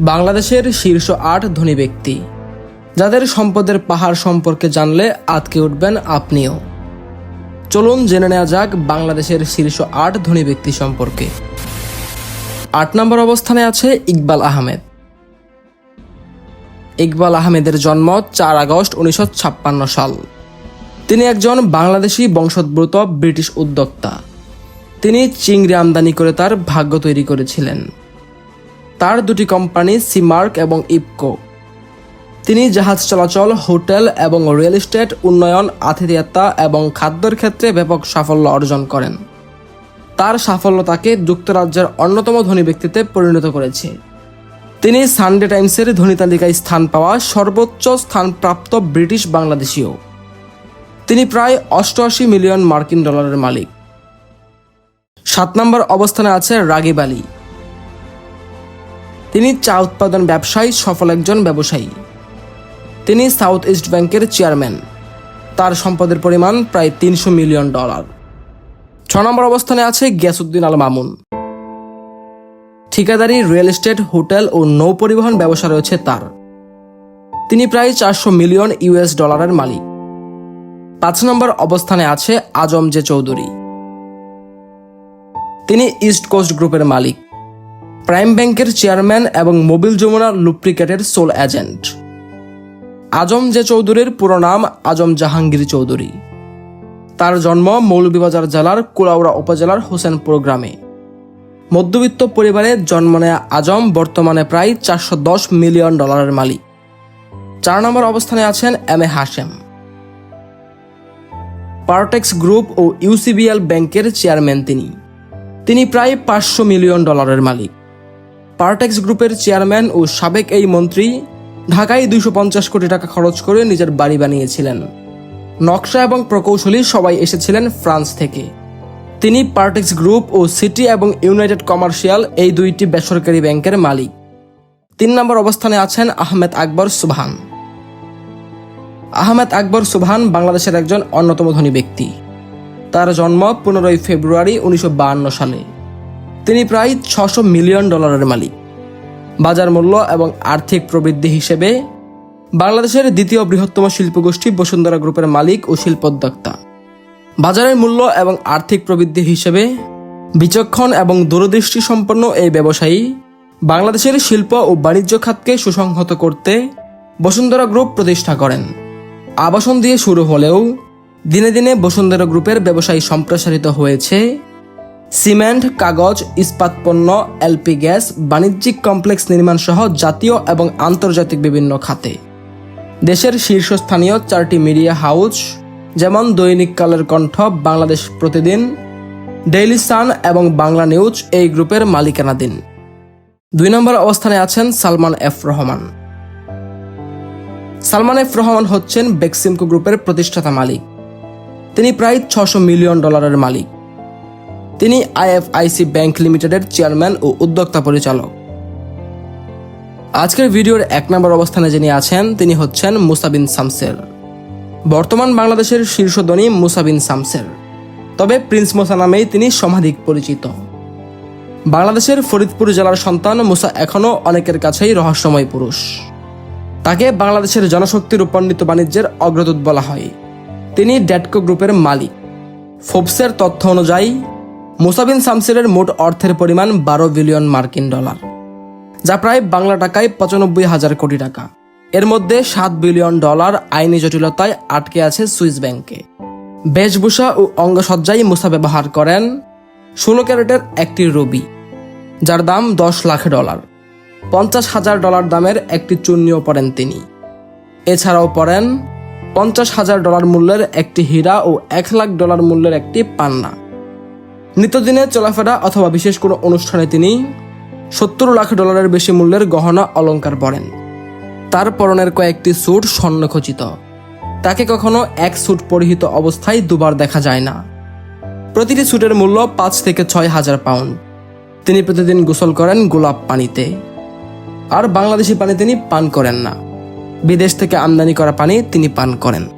বাংলাদেশের শীর্ষ আট ধনী ব্যক্তি। যাদের সম্পদের পাহাড় সম্পর্কে জানলে আটকে উঠবেন আপনিও। চলুন জেনে নেওয়া যাক বাংলাদেশের শীর্ষ আট ধনী ব্যক্তি সম্পর্কে। আট নম্বর অবস্থানে আছে ইকবাল আহমেদ। ইকবাল আহমেদের জন্ম চার আগস্ট উনিশশো ছাপ্পান্ন সাল। তিনি একজন বাংলাদেশি বংশোদ্ভূত ব্রিটিশ উদ্যোক্তা। তিনি চিংড়ি আমদানি করে তার ভাগ্য তৈরি করেছিলেন। তার দুটি কোম্পানি সিমার্ক এবং ইপকো। তিনি জাহাজ চলাচল, হোটেল এবং রিয়েল এস্টেট, উন্নয়ন, আতিথেয়তা এবং খাদ্যের ক্ষেত্রে ব্যাপক সাফল্য অর্জন করেন। তার সাফল্য তাকে যুক্তরাজ্যের অন্যতম ধনী ব্যক্তিতে পরিণত করেছে। তিনি সানডে টাইমসের ধনী তালিকায় স্থান পাওয়া সর্বোচ্চ স্থানপ্রাপ্ত ব্রিটিশ বাংলাদেশীয় তিনি প্রায় অষ্টআশি মিলিয়ন মার্কিন ডলারের মালিক। সাত নম্বর অবস্থানে আছে রাগিব আলী। তিনি চা উৎপাদন ব্যবসায়, সফল একজন ব্যবসায়ী। তিনি সাউথ ইস্ট ব্যাংকের চেয়ারম্যান। তার সম্পদের পরিমাণ প্রায় তিনশো মিলিয়ন ডলার। ছ নম্বর অবস্থানে আছে গিয়াসুদ্দিন আল মামুন। ঠিকাদারি, রিয়েল এস্টেট, হোটেল ও নৌ পরিবহন ব্যবসা রয়েছে তার। তিনি প্রায় চারশো মিলিয়ন ইউএস ডলারের মালিক। পাঁচ নম্বর অবস্থানে আছে আজম জে চৌধুরী। তিনি ইস্ট কোস্ট গ্রুপের মালিক। প্রাইম ব্যাংকের চেয়ারম্যান এবং মোবিল যমুনা লুপ্রিকেটের সোল এজেন্ট। আজম জে চৌধুরীর পুরো নাম আজম জাহাঙ্গীর চৌধুরী। তার জন্ম মৌলভীবাজার জেলার কুলাউড়া উপজেলার হোসেনপুর গ্রামে। মধ্যবিত্ত পরিবারে জন্ম নেয়া আজম বর্তমানে প্রায় চারশো দশ মিলিয়ন ডলারের মালিক। চার নম্বর অবস্থানে আছেন M A Hashem. Partex group O UCBL ব্যাংকের চেয়ারম্যান তিনি। তিনি প্রায় পাঁচশো মিলিয়ন ডলারের মালিক। পারটেক্স গ্রুপের চেয়ারম্যান ও সাবেক এই মন্ত্রী ঢাকায় দুইশো পঞ্চাশ কোটি টাকা খরচ করে নিজের বাড়ি বানিয়েছিলেন। নকশা এবং প্রকৌশলী সবাই এসেছিলেন ফ্রান্স থেকে। তিনি পার্টেক্স গ্রুপ ও সিটি এবং ইউনাইটেড কমার্শিয়াল এই দুইটি বেসরকারি ব্যাংকের মালিক। তিন নম্বর অবস্থানে আছেন আহমেদ আকবর সুবহান। আহমেদ আকবর সুবহান বাংলাদেশের একজন অন্যতম ধনী ব্যক্তি। তার জন্ম পনেরোই ফেব্রুয়ারি উনিশশো বায়ান্ন সালে। তিনি প্রায় ছশো মিলিয়ন ডলারের মালিক। বাজার মূল্য এবং আর্থিক প্রবৃদ্ধি হিসেবে বাংলাদেশের দ্বিতীয় বৃহত্তম শিল্পগোষ্ঠী বসুন্ধরা গ্রুপের মালিক ও শিল্পোদ্যোক্তা। বাজারের মূল্য এবং আর্থিক প্রবৃদ্ধি হিসেবে বিচক্ষণ এবং দূরদৃষ্টি সম্পন্ন এই ব্যবসায়ী বাংলাদেশের শিল্প ও বাণিজ্য খাতকে সুসংহত করতে বসুন্ধরা গ্রুপ প্রতিষ্ঠা করেন। আবাসন দিয়ে শুরু হলেও দিনে দিনে বসুন্ধরা গ্রুপের ব্যবসায়ী সম্প্রসারিত হয়েছে সিমেন্ট, কাগজ ইস্পাত পণ্য এলপি গ্যাস, বাণিজ্যিক কমপ্লেক্স নির্মাণ সহ জাতীয় এবং আন্তর্জাতিক বিভিন্ন খাতে। দেশের শীর্ষস্থানীয় চারটি মিডিয়া হাউস, যেমন দৈনিক কালের কণ্ঠ, বাংলাদেশ প্রতিদিন, ডেইলি সান এবং বাংলা নিউজ এই গ্রুপের মালিকানাধীন। দুই নম্বর অবস্থানে আছেন সালমান এফ রহমান। সালমান এফ রহমান হচ্ছেন বেক্সিমকো গ্রুপের প্রতিষ্ঠাতা মালিক। তিনি প্রায় ছশো মিলিয়ন ডলারের মালিক। তিনি আইএফআইসি ব্যাংক লিমিটেডের চেয়ারম্যান ও উদ্যোক্তা পরিচালক। আজকের ভিডিওর এক নম্বর অবস্থানে যিনি আছেন, তিনি হচ্ছেন মুসাবিন সামসের বর্তমান বাংলাদেশের শীর্ষ ধনী মুসাবিন সামসের তবে প্রিন্স মোসা নামেই তিনি সমাধিক পরিচিত। বাংলাদেশের ফরিদপুর জেলার সন্তান মুসা এখনও অনেকের কাছেই রহস্যময় পুরুষ। তাকে বাংলাদেশের জনশক্তি রূপান্বিত বাণিজ্যের অগ্রদূত বলা হয়। তিনি ড্যাটকো গ্রুপের মালিক। ফোবসের তথ্য অনুযায়ী মুসাবিন সামসিরের মোট অর্থের পরিমাণ বারো বিলিয়ন মার্কিন ডলার, যা প্রায় বাংলা টাকায় পঁচানব্বই হাজার কোটি টাকা। এর মধ্যে সাত বিলিয়ন ডলার আইনি জটিলতায় আটকে আছে সুইস ব্যাংকে। বেশভূষা ও অঙ্গসজ্জায় মুসা ব্যবহার করেন ষোলো ক্যারেটের একটি রবি, যার দাম দশ লাখ ডলার। পঞ্চাশ হাজার ডলার দামের একটি চুন্নিও পরেন তিনি। এছাড়াও পরেন পঞ্চাশ হাজার ডলার মূল্যের একটি হীরা ও এক লাখ ডলার মূল্যের একটি পান্না। নিত্যদিনে চলাফেরা অথবা বিশেষ কোনো অনুষ্ঠানে তিনি সত্তর লাখ ডলারের বেশি মূল্যের গহনা অলংকার পরেন। তার পরনের কয়েকটি স্যুট স্বর্ণখচিত তাকে কখনো এক স্যুট পরিহিত অবস্থায় দুবার দেখা যায় না। প্রতিটি স্যুটের মূল্য পাঁচ থেকে ছয় হাজার পাউন্ড। তিনি প্রতিদিন গোসল করেন গোলাপ পানিতে। আর বাংলাদেশি পানি তিনি পান করেন না। বিদেশ থেকে আমদানি করা পানি তিনি পান করেন।